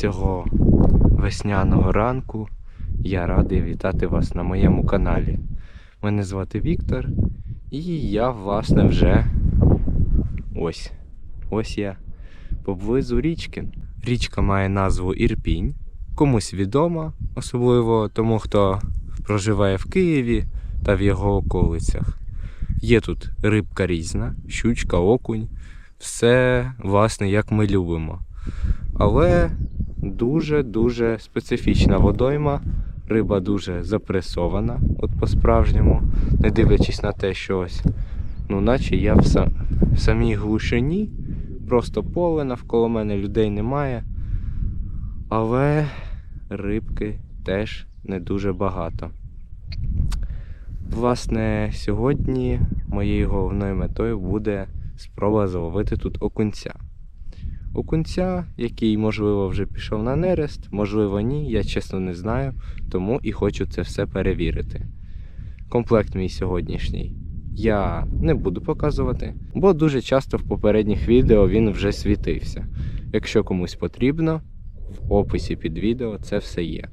цього весняного ранку я радий вітати вас на моєму каналі. Мене звати Віктор, і я, власне, вже ось. Ось я поблизу річки. Річка має назву Ірпінь. Комусь відома, особливо тому, хто проживає в Києві та в його околицях. Є тут рибка різна, щучка, окунь, все, власне, як ми любимо. Але дуже-дуже специфічна водойма. Риба дуже запресована, от по-справжньому, не дивлячись на те, що ось, ну, наче я в, са- в самій глушині, просто поле навколо мене людей немає. Але рибки теж не дуже багато. Власне, сьогодні моєю головною метою буде спроба зловити тут окунця. Окунця, який, можливо, вже пішов на нерест, можливо, ні, я чесно не знаю, тому і хочу це все перевірити. Комплект мій сьогоднішній я не буду показувати, бо дуже часто в попередніх відео він вже світився. Якщо комусь потрібно, в описі під відео це все є.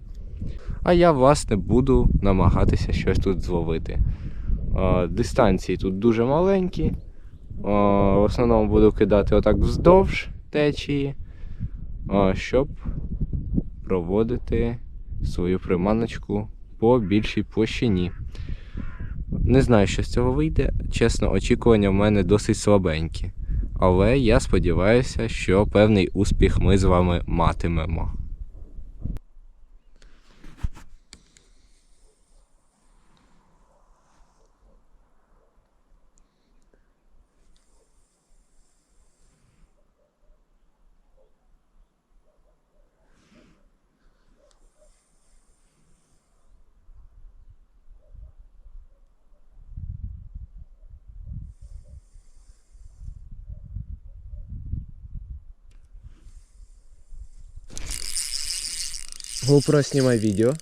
А я, власне, буду намагатися щось тут зловити. Е, Дистанції тут дуже маленькі. Е, В основному буду кидати отак вздовж течії, щоб проводити свою приманочку по більшій площині. Не знаю, що з цього вийде. Чесно, очікування в мене досить слабенькі. Але я сподіваюся, що певний успіх ми з вами матимемо. GoPro, снимай видео.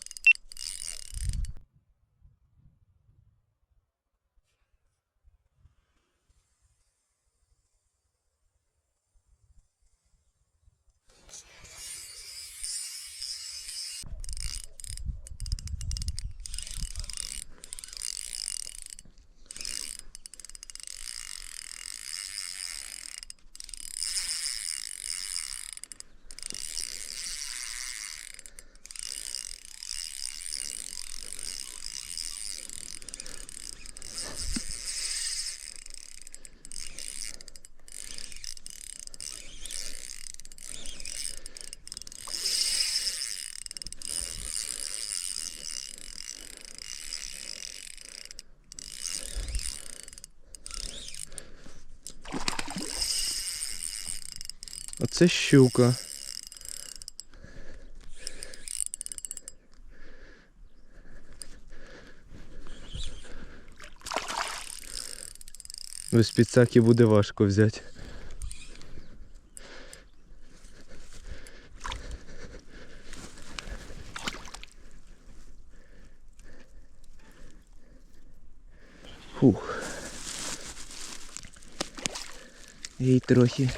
Оце щука. Без підсаки буде важко взяти. Фух. Їй трохи.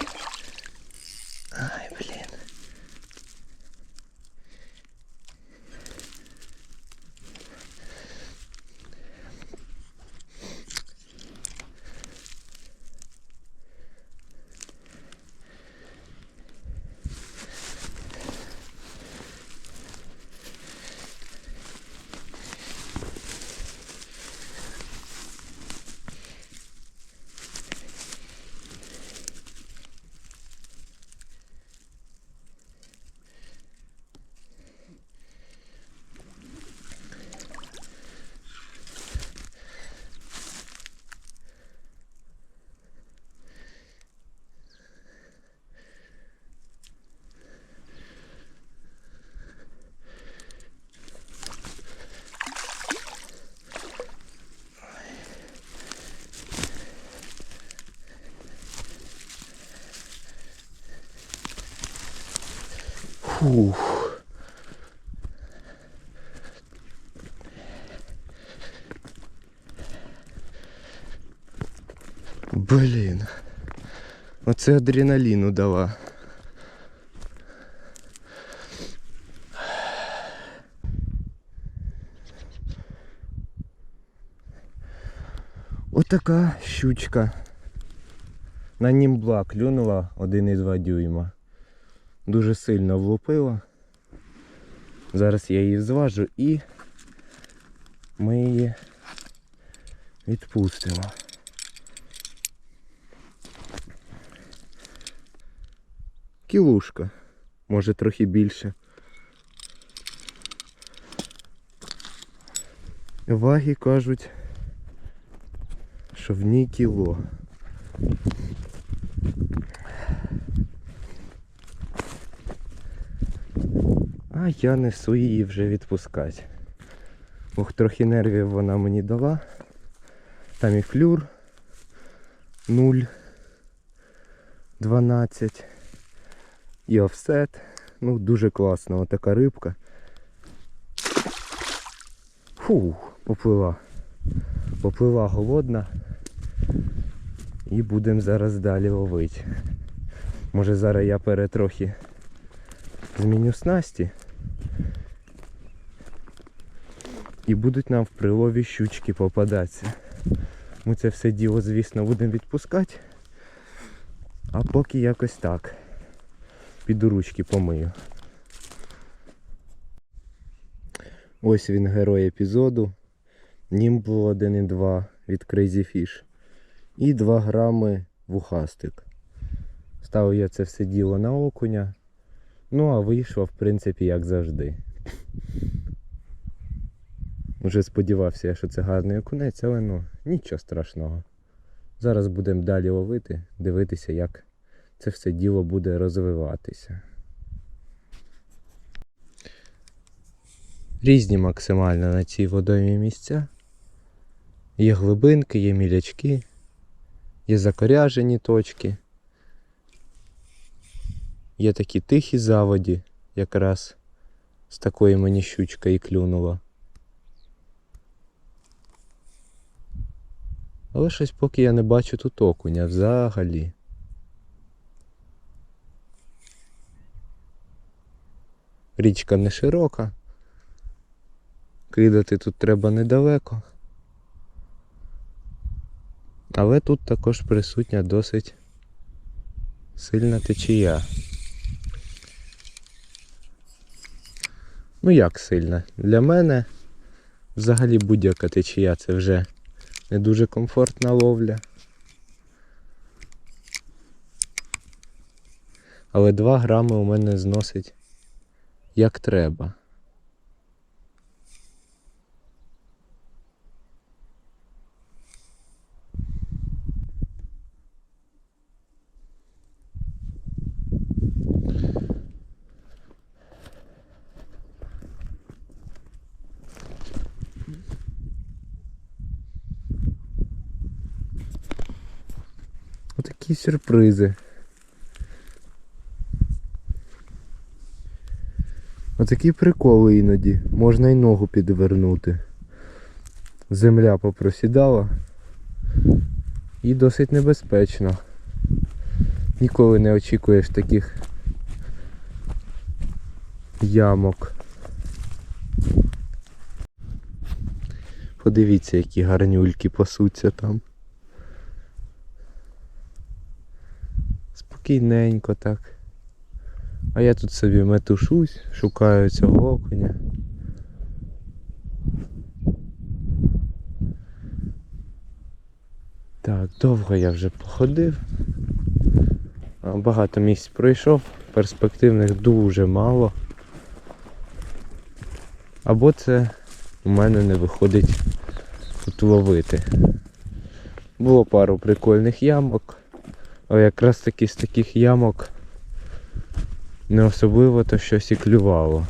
Фух. Блін. Оце адреналіну дала. Отака щучка. На німбла клюнула 1,2 дюйма. Дуже сильно влупила. Зараз я її зважу і ми її відпустимо. Кілушка. Може трохи більше. Ваги кажуть, що в ній кіло. А я несу її вже відпускати. Ох, трохи нервів вона мені дала. Там і флюр 0, 12 і офсет. Ну, дуже класно, отака рибка. Фу, поплила. Поплила голодна. І будемо зараз далі ловити. Може зараз я перетрохи зміню снасті. І будуть нам в прилові щучки попадатися. Ми це все діло, звісно, будемо відпускати. А поки якось так. Піду ручки помию. Ось він герой епізоду. Німбл 1,2 від Crazy Fish. І 2 грами вухастик. Ставив я це все діло на окуня. Ну а вийшло, в принципі, як завжди. Уже сподівався, що це гарний окунець, але ну, нічого страшного. Зараз будемо далі ловити, дивитися, як це все діло буде розвиватися. Різні максимально на цій водоймі місця. Є глибинки, є мілячки, є закоряжені точки. Є такі тихі заводі, якраз з такої мені щучка і клюнула. Але щось поки я не бачу тут окуня взагалі. Річка не широка. Кидати тут треба недалеко. Але тут також присутня досить сильна течія. Ну як сильна? Для мене взагалі будь-яка течія це вже не дуже комфортна ловля. Але 2 грами у мене зносить як треба. Отакі сюрпризи. Отакі приколи іноді. Можна й ногу підвернути. Земля попросідала і досить небезпечно. Ніколи не очікуєш таких ямок. Подивіться, які гарнюльки пасуться там. Спокійненько так. А я тут собі метушусь, шукаю цього окуня. Так, довго я вже походив. Багато місць пройшов, перспективних дуже мало. Або це у мене не виходить тут ловити. Було пару прикольних ямок, але якраз таки з таких ямок не особливо то щось і клювало.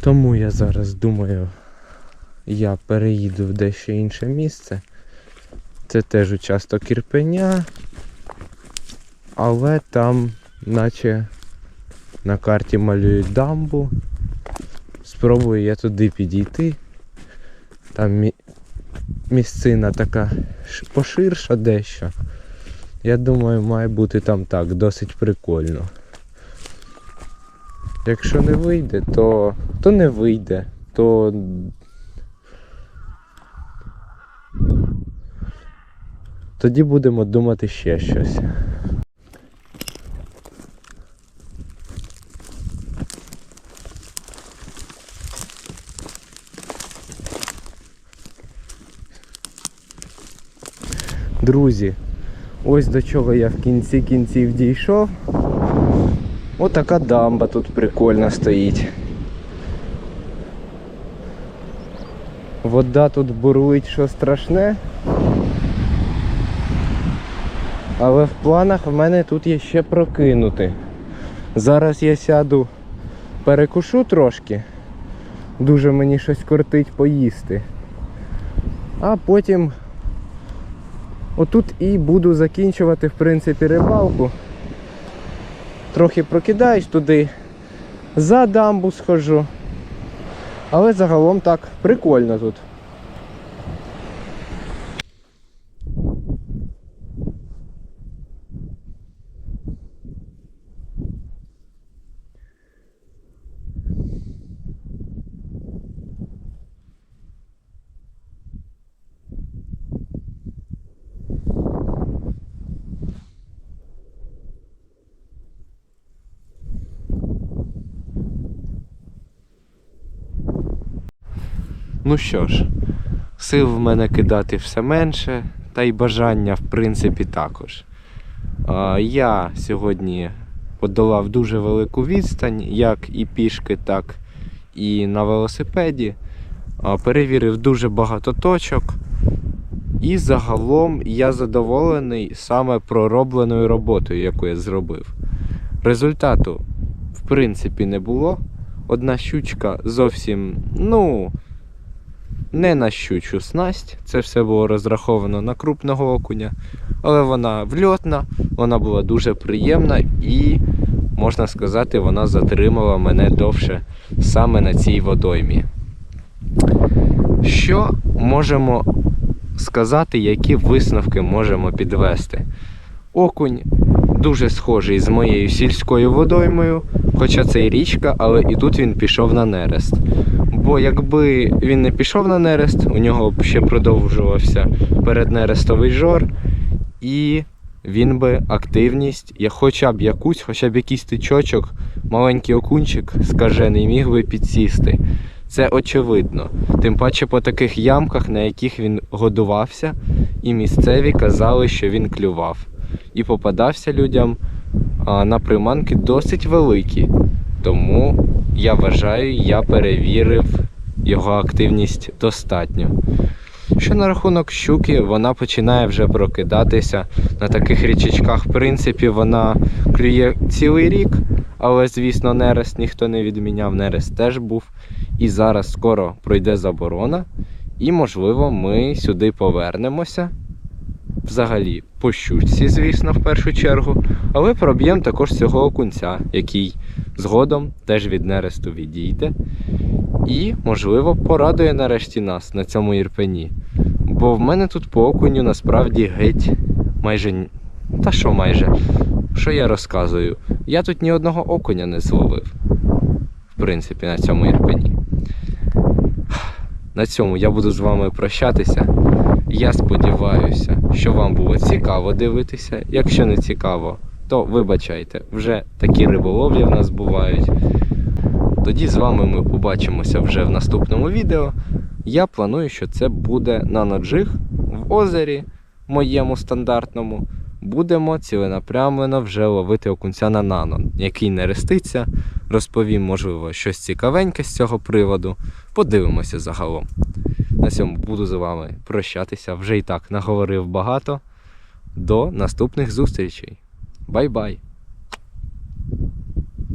Тому я зараз думаю, я переїду в дещо інше місце. Це теж участок Ірпеня, але там наче на карті малюють дамбу. Спробую я туди підійти. Там. Місцина така поширша дещо. Я думаю, має бути там так, досить прикольно. Якщо не вийде, то, то не вийде, то Тоді будемо думати ще щось. Друзі, ось до чого я в кінці кінців дійшов. Отака дамба тут прикольна стоїть. Вода тут бурлить, що страшне. Але в планах в мене тут є ще прокинути. Зараз я сяду, перекушу трошки. Дуже мені щось кортить поїсти. А потім отут і буду закінчувати, в принципі, рибалку. Трохи прокидаюсь туди, за дамбу схожу. Але загалом так прикольно тут. Ну що ж, сил в мене кидати все менше, та й бажання, в принципі, також. Я сьогодні подолав дуже велику відстань, як і пішки, так і на велосипеді. Перевірив дуже багато точок. І загалом я задоволений саме проробленою роботою, яку я зробив. Результату, в принципі, не було. Одна щучка зовсім, ну, не на щучу снасть. Це все було розраховано на крупного окуня. Але вона вльотна, вона була дуже приємна і, можна сказати, вона затримала мене довше саме на цій водоймі. Що можемо сказати, які висновки можемо підвести? Окунь дуже схожий з моєю сільською водоймою, хоча це і річка, але і тут він пішов на нерест. Бо якби він не пішов на нерест, у нього б ще продовжувався переднерестовий жор, і він би активність, я хоча б якусь, хоча б якийсь тичочок, маленький окунчик скажений міг би підсісти. Це очевидно. Тим паче по таких ямках, на яких він годувався, і місцеві казали, що він клював. І попадався людям на приманки досить великі. Тому я вважаю, я перевірив його активність достатньо. Що на рахунок щуки, вона починає вже прокидатися на таких річечках. В принципі, вона клює цілий рік, але, звісно, нерест ніхто не відміняв, нерест теж був. І зараз скоро пройде заборона, і, можливо, ми сюди повернемося. Взагалі, по щучці, звісно, в першу чергу, але проб'ємо також цього окунця, який згодом теж від нересту відійде. І, можливо, порадує нарешті нас на цьому ірпені. Бо в мене тут по окуню насправді геть майже. Та що майже? Що я розказую? Я тут ні одного окуня не зловив. В принципі, на цьому ірпені. На цьому я буду з вами прощатися. Я сподіваюся, що вам було цікаво дивитися. Якщо не цікаво, то вибачайте, вже такі риболовлі в нас бувають. Тоді з вами ми побачимося вже в наступному відео. Я планую, що це буде на наджиг в озері моєму стандартному. Будемо ціленапрямлено вже ловити окунця на нано, який не реститься. Розповім, можливо, щось цікавеньке з цього приводу. Подивимося загалом. На цьому буду з вами прощатися. Вже і так наговорив багато. До наступних зустрічей. Бай-бай!